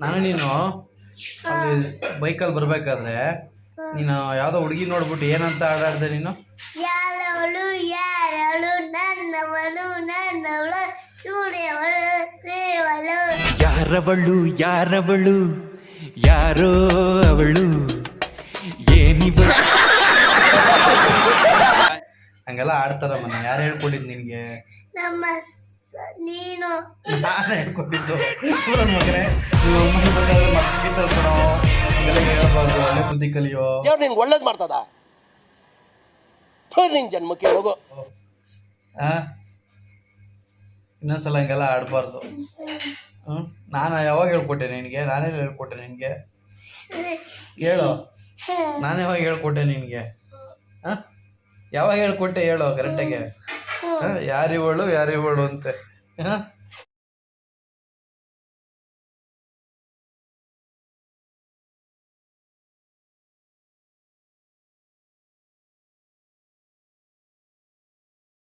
ನಾನು ನೀನು ಅಲ್ಲಿ ಬೈಕಲ್ಲಿ ಬರಬೇಕಾದ್ರೆ ನೀನು ಯಾವುದೋ ಹುಡುಗಿ ನೋಡ್ಬಿಟ್ಟು ಏನಂತ ಆಡಾಡ್ದೆ ನೀನು? ಯಾರವಳು ಯಾರವಳು ನನ್ನವಳು ನನ್ನವಳು ಸೂರ್ಯವಳು ಸೇವಳು. ಯಾರವಳು ಯಾರವಳು ಯಾರೋ ಅವಳು? ಏನಿವಳು ಹಂಗೆಲ್ಲ ಆಡ್ತಾರಮ್ಮ ಯಾರು ಹೇಳ್ಕೊಟ್ಟಿದ್ದು ನಿನಗೆ? ನಮ್ಮ ನೀನು. ನಾನು ಹೇಳ್ಕೊಟ್ಟಿದ್ದು. ಸೂರನ್ ಮಗನೇ. ನೀವು ಅಮ್ಮನ ಬೇಕಾದ್ರೆ ಮಕ್ಕಳಿಗೆ ತಳ್ಕೊಳೋ ಹಂಗೆಲ್ಲ ಹೇಳ್ಬಾರ್ದು ಒಳ್ಳೆ ಬುದ್ಧಿ ಕಲಿಯೋ. ದೇವ್ರು ನಿಂಗೆ ಒಳ್ಳೇದು ಮಾಡ್ತದ? ಥು, ನಿನ್ ಜನ್ಮಕ್ಕೆ ಹೋಗು. ಆ? ಇನ್ನೊಂದ್ಸಲ ಹಂಗೆಲ್ಲ ಆಡಬಾರ್ದು. ಹ್ಮ್? ನಾನು ಯಾವಾಗ ಹೇಳ್ಕೊಟ್ಟೆ ನಿನಗೆ? ನಾನೇ ಹೇಳ್ಕೊಟ್ಟೆ ನಿನಗೆ. ಹೇಳು? ನಾನು ಯಾವಾಗ ಹೇಳ್ಕೊಟ್ಟೆ ನಿನಗೆ? ಹಾಂ? ಯಾವಾಗ ಹೇಳ್ಕೊಟ್ಟೆ ಹೇಳು ಕರೆಕ್ಟಾಗಿ ಯಾರಿವಳು ಯಾರಿವಳು ಅಂತೆ.